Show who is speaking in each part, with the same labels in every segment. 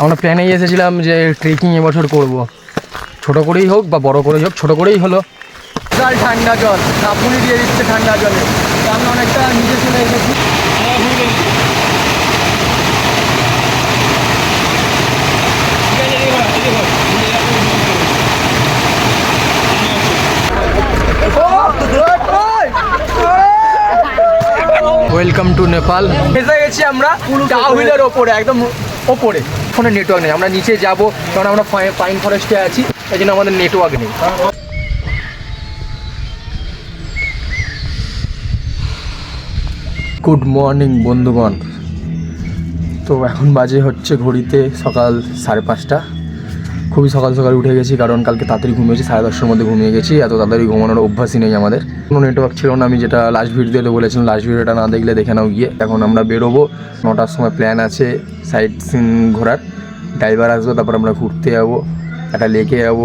Speaker 1: আমরা প্ল্যানেই এসেছিলাম যে ট্রেকিং এবছর করব। ছোট করেই হোক বা বড় করেই হোক ছোট করেই হলো। বিশাল ঠান্ডা জল কাপুনি দিয়ে দিচ্ছে ঠান্ডা জলে। আমরা অনেকটা নিচে চলে এসেছি। ওয়েলকাম টু নেপাল এসে গেছি আমরা ডাউহিলের ওপরে একদম ওপরে। ফোনে নেটওয়ার্ক নেই। আমরা নিচে যাব, কারণ আমরা পাইন ফরেস্টে আছি এই জন্য আমাদের নেটওয়ার্ক নেই। গুড মর্নিং বন্ধুগণ। তো এখন বাজে হচ্ছে ঘড়িতে সকাল সাড়ে পাঁচটা। খুবই সকাল সকাল উঠে গেছি, কারণ কালকে তাড়াতাড়ি ঘুমিয়েছি, সাড়ে দশটার মধ্যে ঘুমিয়ে গেছি, এত তাড়াতাড়ি ঘুমানোর অভ্যাসই নেই আমাদের। কোনো নেটওয়ার্ক ছিল না, আমি যেটা লাস্ট ভিডিওতে বলেছিলাম লাস্ট ভিডিওটা না দেখলে দেখে নাও গিয়ে। এখন আমরা বেরোবো, নটার সময় প্ল্যান আছে সাইড সিন ঘোরার। ড্রাইভার আসবে, তারপর আমরা ঘুরতে যাব, একটা লেকে যাব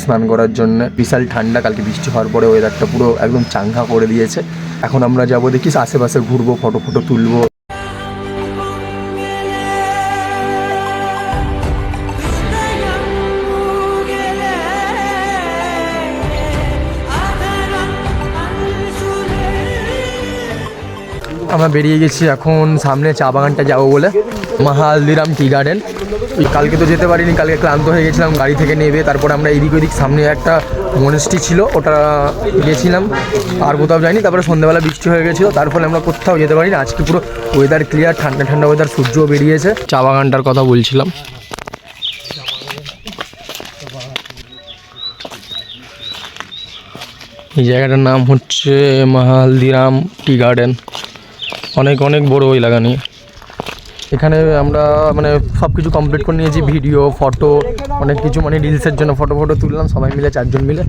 Speaker 1: স্নান করার জন্য। বিশাল ঠান্ডা, কালকে বৃষ্টি হওয়ার পরে ওয়েদারটা পুরো একদম চাঙ্গা করে দিয়েছে। এখন আমরা যাব দেখিস আশেপাশে ঘুরবো ফটো ফটো তুলবো। আমরা বেরিয়ে গেছি এখন সামনে চা বাগানটা যাব বলে। Mahaldiram tea garden. কালকে তো যেতে পারিনি, কালকে ক্লান্ত হয়ে গেছিলাম, গাড়ি থেকে নেবে, তারপরে আমরা এদিক ওদিক সামনে একটা মনেস্ট্রি ছিল, ওটা গেছিলাম, আর কোথাও যাইনি, তারপরে সন্ধ্যেবেলা বৃষ্টি হয়ে গেছিল, তার ফলে আমরা কোথাও যেতে পারিনি, আজকে পুরো ওয়েদার ক্লিয়ার ঠান্ডা ঠান্ডা ওয়েদার সূর্যও বেরিয়েছে। চা বাগানটার কথা বলছিলাম। এই জায়গাটার নাম হচ্ছে মাহালদিরাম টি গার্ডেন। অনেক অনেক বড় ওই লাগানি। এখানে আমরা মানে সব কিছু কমপ্লিট করে নিয়েছি ভিডিও ফটো অনেক কিছু মানে রিলসের জন্য ফটো ফটো তুললাম, সবাই মিলে, চারজন মিলে।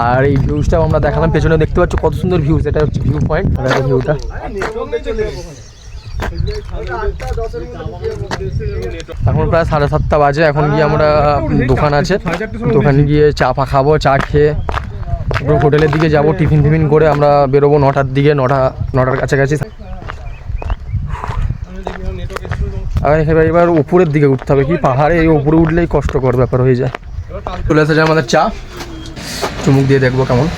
Speaker 1: আর এই ভিউজটাও আমরা দেখালাম, পেছনে দেখতে পাচ্ছ কত সুন্দর ভিউজ এটা হচ্ছে ভিউ পয়েন্ট ভিউটা এখন প্রায় সাড়ে সাতটা বাজে, এখন গিয়ে আমরা দোকান আছে। দোকানে গিয়ে চা ফা খাব, চা খেয়ে হোটেলের দিকে যাব, টিফিন টিফিন করে আমরা বেরোবো নটার দিকে, নটা, নটার কাছাকাছি। আর এবার এবার উপরের দিকে উঠতে হবে। কি পাহাড়ে এই উপরে উঠলেই কষ্টকর ব্যাপার হয়ে যায়। চলে এসেছে আমাদের চা। চুমুক দিয়ে দেখব কেমন।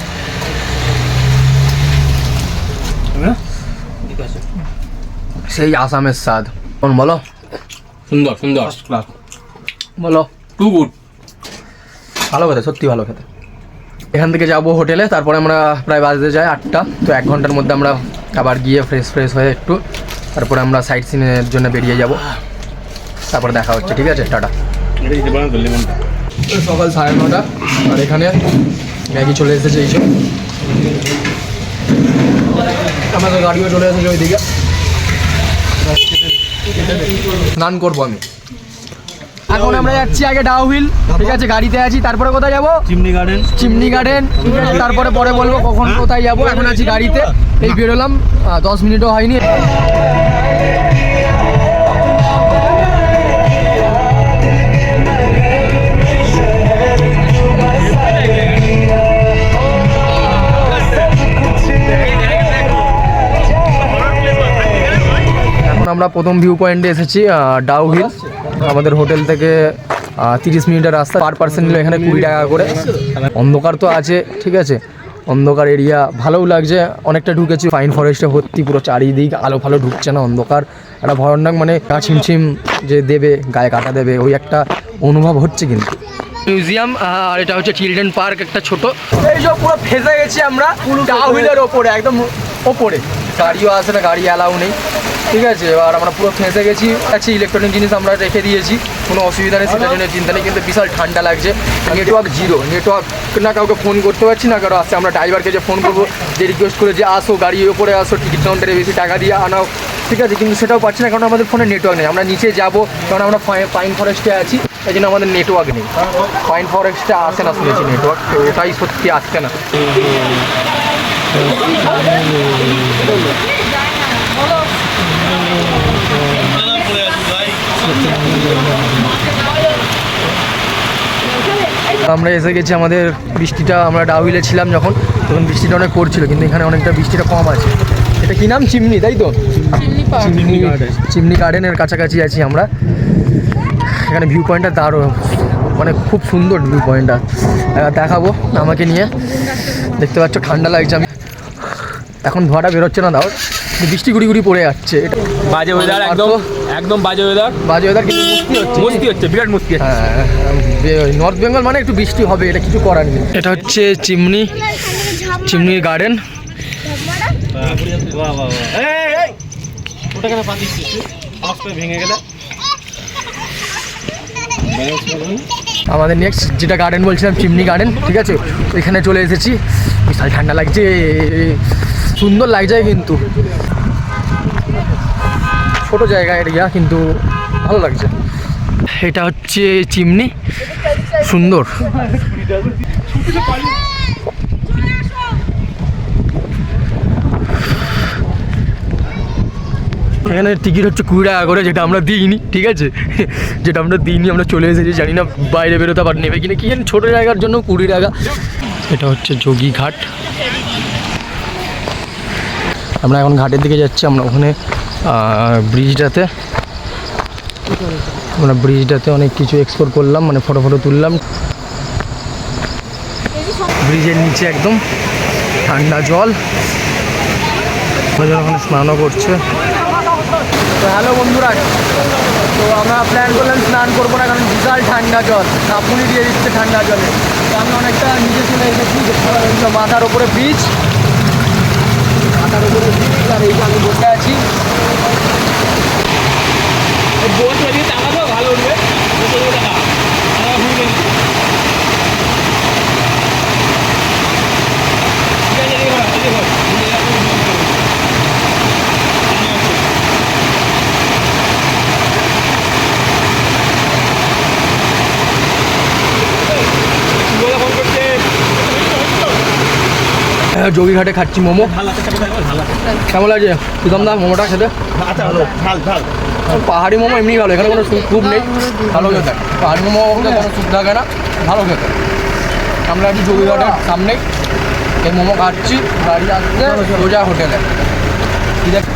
Speaker 1: সেই আসামের স্বাদ। কোন বলো?
Speaker 2: সুন্দর সুন্দর।
Speaker 1: বলো।
Speaker 2: টু গুড
Speaker 1: ভালো খেতে সত্যি ভালো খেতে। এখান থেকে যাব হোটেলে তারপরে আমরা প্রায় বাজতে যাই আটটা। তো এক ঘণ্টার মধ্যে আমরা আবার গিয়ে ফ্রেশ ফ্রেশ হয়ে একটু তারপরে আমরা সাইট সিনের জন্য বেরিয়ে যাব। তারপর দেখা হচ্ছে, ঠিক আছে? টাটা। সকাল সাড়ে নটা, আর এখানে ম্যাগি চলে এসেছে এইসব আমাদের গাড়িও চলে এসেছে ওইদিকে। স্নান করব আমি। এখন আমরা যাচ্ছি আগে ডাউহিল ঠিক আছে গাড়িতে আছি। তারপরে কোথায় যাব?
Speaker 2: চিমনি গার্ডেন
Speaker 1: চিমনি গার্ডেন তারপরে পরে বলব কখন কোথায় যাব। এখন আছি গাড়িতে। এই বেরোলাম দশ মিনিটও হয়নি। এখন আমরা প্রথম ভিউ পয়েন্টে এসেছি ডাউ হিল আমাদের হোটেল থেকে তিরিশ মিনিটের রাস্তা, পার পার্সেন্ট নিল এখানে কুড়ি টাকা করে। অন্ধকার তো আছে, ঠিক আছে? অন্ধকার এরিয়া ভালোও লাগছে, অনেকটা ঢুকেছি। ফাইন ফরেস্টে ভর্তি, পুরো চারিদিক, আলো ফালো ঢুকছে না, অন্ধকার। একটা ভয়ানক মানে গা ছিমছিম যে দেবে, গায়ে কাটা দেবে, ওই একটা অনুভব হচ্ছে কিন্তু। মিউজিয়াম আর এটা হচ্ছে চিলড্রেন পার্ক একটা ছোট। এই সব পুরো ফেসে গেছি আমরা ডাউহিলের ওপরে একদম ওপরে। গাড়িও আসে না গাড়ি অ্যালাউ নেই। ঠিক আছে এবার আমরা পুরো ফেঁসে গেছি। আছে ইলেকট্রনিক জিনিস আমরা রেখে দিয়েছি কোনো অসুবিধা নেই সেটার জন্য চিন্তা নেই কিন্তু বিশাল ঠান্ডা লাগছে। নেটওয়ার্ক জিরো নেটওয়ার্ক না কাউকে ফোন করতে পারছি না কারও আসছে আমরা ড্রাইভারকে যে ফোন করব যে রিকোয়েস্ট করে যে আসো গাড়ি ওপরে আসো টিকিট কাউন্টারে বেশি টাকা দিয়ে আনাও। ঠিক আছে কিন্তু সেটাও পাচ্ছি না কারণ আমাদের ফোনে নেটওয়ার্ক নেই। আমরা নিচে যাব কারণ আমরা পাই- পাইন ফরেস্টে আছি। এই জন্য আমাদের নেটওয়ার্ক নেই। পাইন ফরেস্টে আসে না শুনেছি নেটওয়ার্ক তো ওটাই সত্যি আসছে না। আমরা এসে গেছি আমাদের বৃষ্টিটা আমরা ডাউহিলে ছিলাম যখন তখন বৃষ্টিটা অনেক পড়ছিল কিন্তু এখানে অনেকটা বৃষ্টিটা কম আছে। এটা কি নাম? চিমনি তাই তো? চিমনি চিমনি গার্ডেনের কাছাকাছি আছি আমরা। সেখানে ভিউ পয়েন্টটা তারও মানে খুব সুন্দর ভিউ পয়েন্টটা দেখাবো আমাকে নিয়ে। দেখতে পাচ্ছ ঠান্ডা লাগছে আমি। এখন ধোয়াটা বেরোচ্ছে না দাও। বৃষ্টি গুড়ি গুড়ি পড়ে যাচ্ছে। এটা
Speaker 2: বাজে ওয়েদার একদম একদম বাজে ওয়েদার
Speaker 1: বাজে ওয়েদার কিন্তু মুক্তি হচ্ছে।
Speaker 2: মস্তি হচ্ছে বিরাট মস্তি
Speaker 1: হ্যাঁ নর্থ বেঙ্গল মানে একটু বৃষ্টি হবে এটা কিছু করার নেই। এটা হচ্ছে চিমনি চিমনির গার্ডেন
Speaker 2: ওটা কেন পাতিস ভেঙে গেলে।
Speaker 1: আমাদের নেক্সট যেটা গার্ডেন বলছিলাম চিমনি গার্ডেন ঠিক আছে? এখানে চলে এসেছি। বিশাল ঠান্ডা লাগছে। সুন্দর লাগছে কিন্তু। ছোটো জায়গা এরিয়া কিন্তু ভালো লাগছে। এটা হচ্ছে চিমনি সুন্দর। এখানে টিকিট হচ্ছে কুড়ি টাকা করে, যেটা আমরা দিইনি, ঠিক আছে? যেটা আমরা দিইনি, আমরা চলে এসেছি, জানি না বাইরে বেরোতে আবার নেবে কিনা, কি জানি ছোটো জায়গার জন্য কুড়ি টাকা। এটা হচ্ছে যোগী ঘাট। আমরা এখন ঘাটের দিকে যাচ্ছি, আমরা ওখানে ব্রিজটাতে আমরা ব্রিজটাতে অনেক কিছু এক্সপ্লোর করলাম মানে ফটো ফটো তুললাম। ব্রিজের নিচে একদম ঠান্ডা জল। ওখানে স্নানও করছে। তো হ্যালো বন্ধুরা, তো আমরা প্ল্যান করলাম স্নান করব না, কারণ বিশাল ঠান্ডা জল, কাপুনি দিয়ে দিচ্ছে ঠান্ডা জলে। তো আমি অনেকটা নিচে চলে এসেছি মাথার ওপরে ব্রিজ মাথার ওপরে ব্রিজ আর এই আমি বসে আছি।
Speaker 2: ভালো উঠবে টাকা আমরা ভুল গেছি ঠিক আছে এদিকে ঘোরা, এদিকে ঘোর। গোলা ফোন করছে
Speaker 1: হ্যাঁ, যোগীঘাটে খাচ্ছি মোমো। কেমন লাগছে? প্রীতম দা মোমোটা খেতে পাহাড়ি মোমো এমনি ভালো এখানে কোনো স্যুপ নেই। ভালো খেতে। পাহাড়ি মোমো কোনো স্যুপ থাকে না ভালো খেতে। আমরা আছি যোগীঘাটের সামনেই। এই মোমো খাচ্ছি বাড়ি আসছে সোজা হোটেলে। ঠিক আছে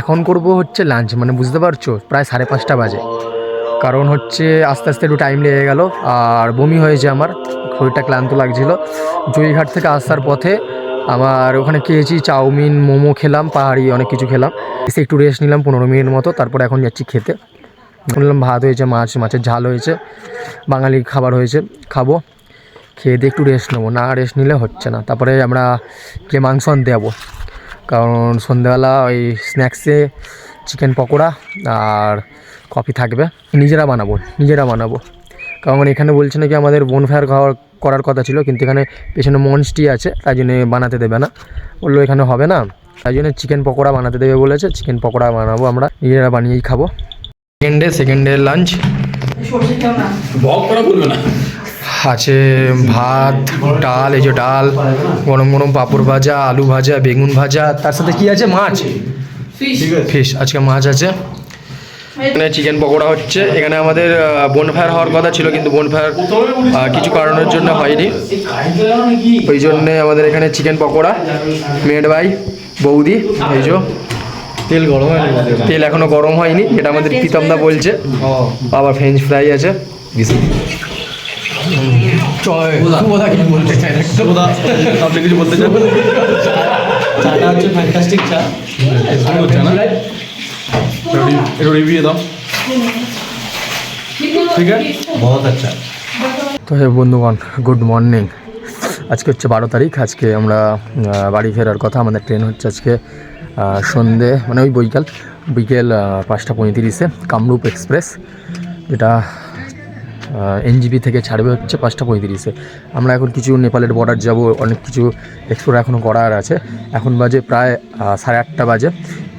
Speaker 1: এখন করব হচ্ছে লাঞ্চ মানে বুঝতে পারছ? প্রায় সাড়ে পাঁচটা বাজে। কারণ হচ্ছে আস্তে আস্তে একটু টাইম লেগে গেল আর বমি হয়েছে আমার। শরীরটা ক্লান্ত লাগছিল। জয়ীঘাট থেকে আসার পথে আমার ওখানে খেয়েছি চাউমিন, মোমো খেলাম, পাহাড়ি অনেক কিছু খেলাম। এসে একটু রেস্ট নিলাম পনেরো মিনিট মতো, তারপরে এখন যাচ্ছি খেতে। শুনলাম ভাত হয়েছে, মাছ, মাছের ঝাল হয়েছে বাঙালি খাবার হয়েছে, খাব। খেয়ে দিয়ে একটু রেস্ট নেব। না রেস্ট নিলে হচ্ছে না। তারপরে আমরা গিয়ে মাংস আনতে যাব কারণ সন্ধ্যেবেলা ওই স্ন্যাক্সে চিকেন পকোড়া আর কফি থাকবে। নিজেরা বানাবো নিজেরা বানাবো। কারণ এখানে বলছে নাকি আমাদের বোন ফায়ার খাওয়ার করার কথা ছিল কিন্তু এখানে পেছনে মঞ্চটি আছে তাই জন্য বানাতে দেবে না। বলল এখানে হবে না তাই জন্য চিকেন পকোড়া বানাতে দেবে বলেছে। চিকেন পকোড়া বানাবো আমরা নিজেরা বানিয়েই খাব। Second day second day lunch আছে ভাত ডাল এই যে ডাল গরম গরম পাঁপড় ভাজা আলু ভাজা বেগুন ভাজা তার সাথে কি আছে? মাছ। ফিশ আজকে মাছ আছে। এখানে চিকেন পকোড়া হচ্ছে। এখানে আমাদের বনফায়ার হওয়ার কথা ছিল কিন্তু বনফায়ার কিছু কারণের জন্য হয়নি। ওই জন্যে আমাদের এখানে চিকেন পকোড়া মেড বাই বৌদি এই যে।
Speaker 2: তেল গরম হয়নি
Speaker 1: তেল এখনও গরম হয়নি এটা আমাদের প্রীতমদা বলছে। আবার ফ্রেঞ্চ ফ্রাই আছে।
Speaker 2: আপনি কিছু বলতে চান? চাটা হচ্ছে ফ্যান্টাস্টিক চা। না একটু রিভিউ দাও। ঠিক আছে? বহুত আচ্ছা।
Speaker 1: তো হে বন্ধুগণ গুড মর্নিং। আজকে হচ্ছে বারো তারিখ আজকে আমরা বাড়ি ফেরার কথা আমাদের ট্রেন হচ্ছে আজকে সন্ধে মানে ওই বৈকাল বিকেল পাঁচটা পঁয়ত্রিশে কামরূপ এক্সপ্রেস যেটা এনজিপি থেকে ছাড়বে হচ্ছে পাঁচটা পঁয়ত্রিশে। আমরা এখন কিছু নেপালের বর্ডার যাব অনেক কিছু এক্সপ্লোর এখনও করার আছে। এখন বাজে প্রায় সাড়ে আটটা বাজে।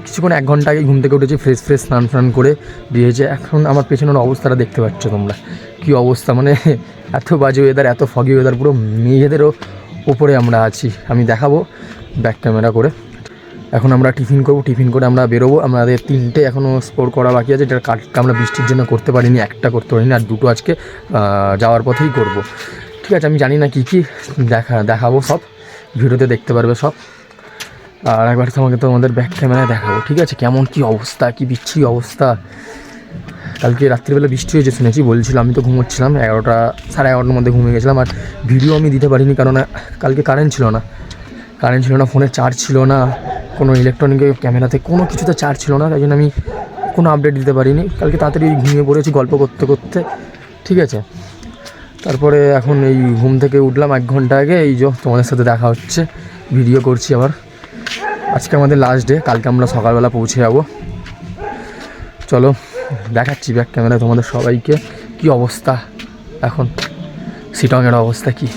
Speaker 1: কিছুক্ষণ এক ঘণ্টা আগে ঘুম থেকে উঠেছি ফ্রেশ ফ্রেশ স্নান ফ্নান করে দিয়েছে এখন আমার পেছনের অবস্থাটা দেখতে পাচ্ছ তোমরা। কী অবস্থা মানে এত বাজে ওয়েদার এত ফগি ওয়েদার পুরো মেয়েদেরও ওপরে আমরা আছি। আমি দেখাবো ব্যাক ক্যামেরা করে। এখন আমরা টিফিন করব, টিফিন করে আমরা বেরোবো। আমাদের তিনটে এখনও স্কোর করা বাকি আছে, যেটা কাটটা আমরা বৃষ্টির জন্য করতে পারিনি, একটা করতে পারিনি, আর দুটো আজকে যাওয়ার পথেই করব। ঠিক আছে, আমি জানি না কী কী দেখা, দেখাবো সব, ভিডিওতে দেখতে পারবে সব। আর একবার তোমাকে তোমাদের ব্যাক ক্যামেরায় দেখাবো, ঠিক আছে? কেমন কি অবস্থা, কি বিচ্ছিরি অবস্থা? কালকে রাত্রিবেলা বৃষ্টি হয়েছে, শুনেছি, বলছিল আমি তো ঘুমোচ্ছিলাম, এগারোটা, সাড়ে এগারোটার মধ্যে ঘুমিয়ে গেছিলাম, আর ভিডিও আমি দিতে পারিনি, কারণ কালকে কারেন্ট ছিল না। কারেন্ট ছিল না ফোনে চার্জ ছিল না, কোনো ইলেকট্রনিক ক্যামেরাতে কোনো কিছুতে চার্জ ছিল না, তাই জন্য আমি কোনো আপডেট দিতে পারিনি। কালকে তাড়াতাড়ি ঘুমিয়ে পড়েছি, গল্প করতে করতে, ঠিক আছে? তারপরে এখন এই ঘুম থেকে উঠলাম এক ঘণ্টা আগে, এই যে তোমাদের সাথে দেখা হচ্ছে ভিডিও করছি আবার। আজকে আমাদের লাস্ট ডে কালকে আমরা সকালবেলা পৌঁছে যাব। চলো, দেখাচ্ছি ব্যাক ক্যামেরায় তোমাদের সবাইকে, কি অবস্থা এখন? সিটংয়ের অবস্থা কি?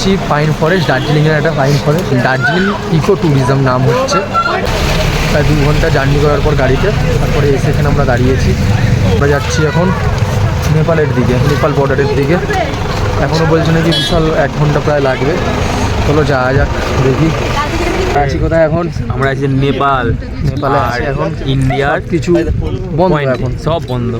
Speaker 1: আছি পাইন ফরেস্ট, দার্জিলিংয়ের একটা pine forest. Darjeeling eco tourism নাম হচ্ছে। প্রায় দু ঘণ্টা জার্নি করার পর গাড়িতে, তারপরে এসে এখানে আমরা দাঁড়িয়েছি। আমরা যাচ্ছি এখন নেপালের দিকে, নেপাল বর্ডারের দিকে। এখনও বলছে নাকি বিশাল এক ঘণ্টা প্রায় লাগবে। চলো যাওয়া যাক, দেখি। আছি কোথায় এখন?
Speaker 3: আমরা আছি নেপাল।
Speaker 1: নেপালে
Speaker 3: আর
Speaker 1: এখন।
Speaker 3: ইন্ডিয়ার
Speaker 1: কিছু বন্ধ এখন।
Speaker 3: সব বন্ধ।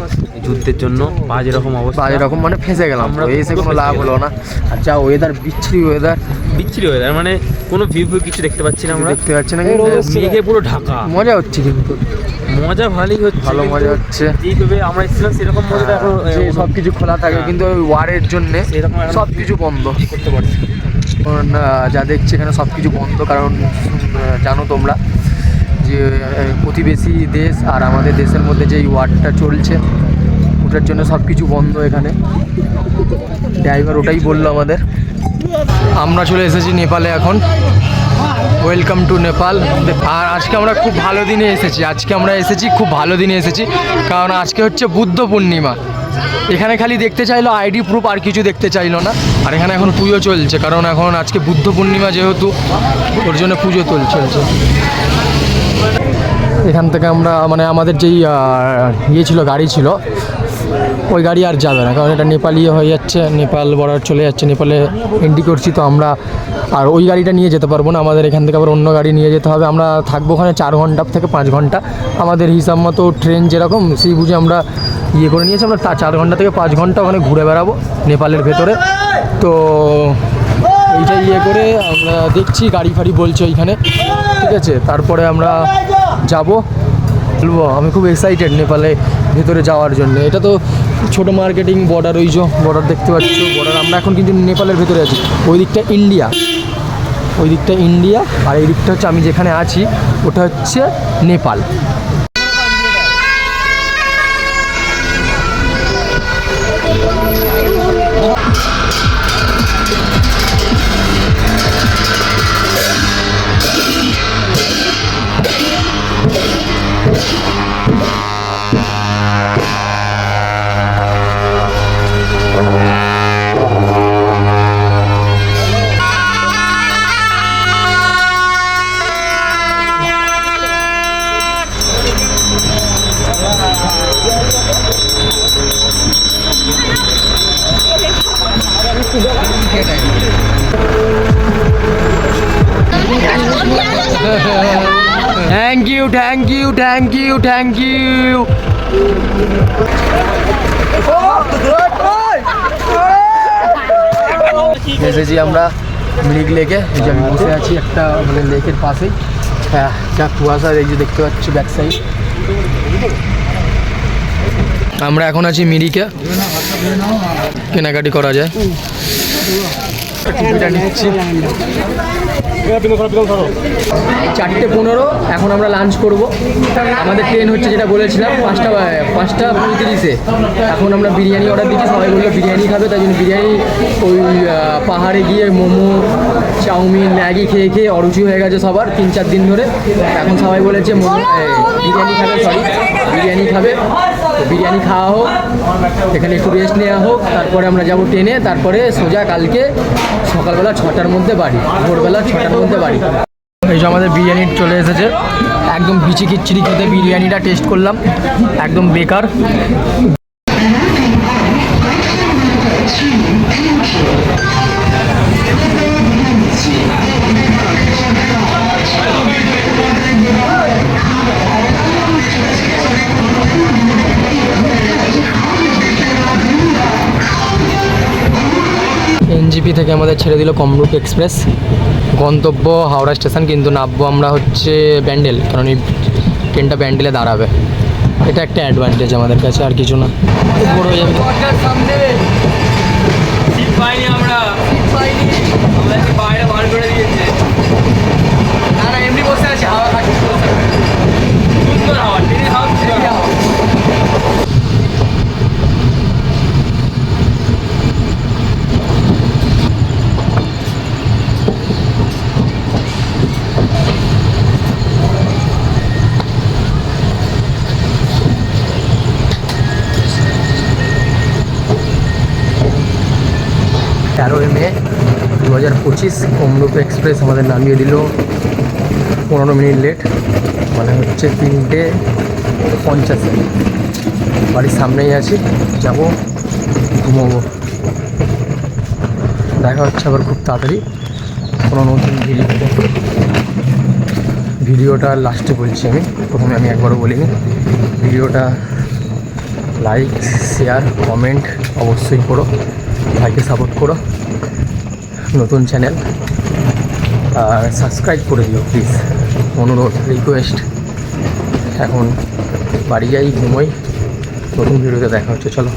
Speaker 3: যুদ্ধের জন্য বাজে রকম অবস্থা।
Speaker 1: বাজে রকম মানে ফেসে গেলাম। আমরা এসে কোনো লাভ হলো না। আর যা ওয়েদার বিচ্ছিরি ওয়েদার
Speaker 3: বিচ্ছিরি ওয়েদার মানে কোনো ভিউ ভিউ কিছু দেখতে পাচ্ছি না আমরা।
Speaker 1: দেখতে পাচ্ছি না কিন্তু
Speaker 3: মেঘে পুরো ঢাকা।
Speaker 1: মজা হচ্ছে কিন্তু।
Speaker 3: মজা ভালোই হচ্ছে।
Speaker 1: ভালো মজা হচ্ছে।
Speaker 3: যেইভাবে আমরা এসেছিলাম সেরকম মজাটা এখন
Speaker 1: সব কিছু খোলা থাকে কিন্তু ওই ওয়ারের জন্য সব কিছু বন্ধ।
Speaker 3: করতে পারছি?
Speaker 1: যা দেখছি এখানে সব কিছু বন্ধ, কারণ জানো তোমরা যে প্রতিবেশী দেশ আর আমাদের দেশের মধ্যে যে ওয়ারটা চলছে, ওটার জন্য সব কিছু বন্ধ এখানে। ড্রাইভার ওটাই বলল আমাদের। আমরা চলে এসেছি নেপালে এখন। Welcome to Nepal. আর আজকে আমরা খুব ভালো দিনে এসেছি। আজকে আমরা এসেছি, খুব ভালো দিনে এসেছি। কারণ আজকে হচ্ছে বুদ্ধ পূর্ণিমা। এখানে খালি দেখতে চাইলো আইডি প্রুফ আর কিছু দেখতে চাইলো না। আর এখানে এখন পুজো চলছে, কারণ এখন আজকে বুদ্ধ পূর্ণিমা যেহেতু, ওর জন্য পুজো চল, চলছে। এখান থেকে আমরা মানে আমাদের যেই ইয়ে ছিল, গাড়ি ছিল, ওই গাড়ি আর যাবে না, কারণ এটা নেপালি হয়ে যাচ্ছে, নেপাল বর্ডার চলে যাচ্ছে, নেপালে এন্ট্রি করছি তো আমরা, আর ওই গাড়িটা নিয়ে যেতে পারব না, আমাদের এখান থেকে আবার অন্য গাড়ি নিয়ে যেতে হবে, আমরা থাকব ওখানে চার ঘণ্টা থেকে পাঁচ ঘণ্টা, আমাদের হিসাব মতো ট্রেন যেরকম, সেই বুঝে আমরা ইয়ে করে নিয়েছি আমরা চার ঘণ্টা থেকে পাঁচ ঘণ্টা ওখানে ঘুরে বেড়াবো নেপালের ভেতরে। তো এইটা ইয়ে করে আমরা দেখছি, গাড়ি ফাড়ি বলছে ওইখানে। ঠিক আছে, তারপরে আমরা যাব। বলব, আমি খুব এক্সাইটেড নেপালে ভেতরে যাওয়ার জন্য। এটা তো ছোটো মার্কেটিং বর্ডার ওই যে বর্ডার দেখতে পাচ্ছ বর্ডার আমরা এখন কিন্তু নেপালের ভেতরে আছি। ওই দিকটা ইন্ডিয়া। ওই দিকটা ইন্ডিয়া, আর এই দিকটা হচ্ছে আমি যেখানে আছি, ওটা হচ্ছে Nepal. Thank you thank you thank you এসেছি আমরা মৃগ লেকে এই যে আমি বসে আছি একটা মানে লেকের পাশেই হ্যাঁ যা কুয়াশা এই যে দেখতে পাচ্ছ ব্যাক সাইড আমরা এখন আছি মিরিকে কেনাকাটি করা যায়। নিচ্ছি চারটে পনেরো, এখন আমরা লাঞ্চ করব। আমাদের ট্রেন হচ্ছে যেটা বলেছিলাম, পাঁচটা পাঁচটা পঁয়ত্রিশে। এখন আমরা বিরিয়ানি অর্ডার দিচ্ছি, সবাই বলল বিরিয়ানি খাবে, তাই জন্য বিরিয়ানি ওই পাহাড়ে গিয়ে মোমো চাউমিন ম্যাগি খেয়ে খেয়ে অরুচি হয়ে গেছে সবার তিন চার দিন ধরে। এখন সবাই বলেছে বিরিয়ানি খাবে সরি বিরিয়ানি খাবে। বিরিয়ানি খাওয়া হোক এখানে একটু রেস্ট নেওয়া হোক তারপরে আমরা যাব ট্রেনে তারপরে সোজা কালকে সকালবেলা ছটার মধ্যে বাড়ি ভোরবেলা ছটার মধ্যে বাড়ি। এই যে আমাদের বিরিয়ানি চলে এসেছে একদম বিচি খিচড়ি খেতে বিরিয়ানিটা টেস্ট করলাম একদম বেকার। এনজিপি থেকে আমাদের ছেড়ে দিল কমরূপ এক্সপ্রেস। গন্তব্য হাওড়া স্টেশন কিন্তু নামবো আমরা হচ্ছে ব্যান্ডেল কারণ এই ট্রেনটা ব্যান্ডেলে দাঁড়াবে। এটা একটা অ্যাডভান্টেজ আমাদের কাছে আর কিছু না। বড় হয়ে যাবে
Speaker 3: পাইনি। আমরা করে দিয়েছে।
Speaker 1: না এমনি বসে আছে হাওয়া খাচ্ছে
Speaker 3: সুন্দর হাওয়া।
Speaker 1: অমরূপ এক্সপ্রেস আমাদের নামিয়ে দিল। পনেরো মিনিট লেট মানে হচ্ছে তিনটে পঞ্চাশে। বাড়ির সামনেই আছি, যাব, ঘুমোবো। দেখা হচ্ছে আবার খুব তাড়াতাড়ি। কোনো নতুন ভিডিও ভিডিওটা লাস্টে বলছি আমি, প্রথমে আমি একবারও বলিনি। ভিডিওটা লাইক শেয়ার কমেন্ট অবশ্যই করো। ভাইকে সাপোর্ট করো। নতুন চ্যানেল, আর সাবস্ক্রাইব করে দিও প্লিজ। অনুরোধ রিকোয়েস্ট এখন বাড়ি যাই, ঘুমোই। নতুন ভিডিওতে দেখা হচ্ছে, চলো।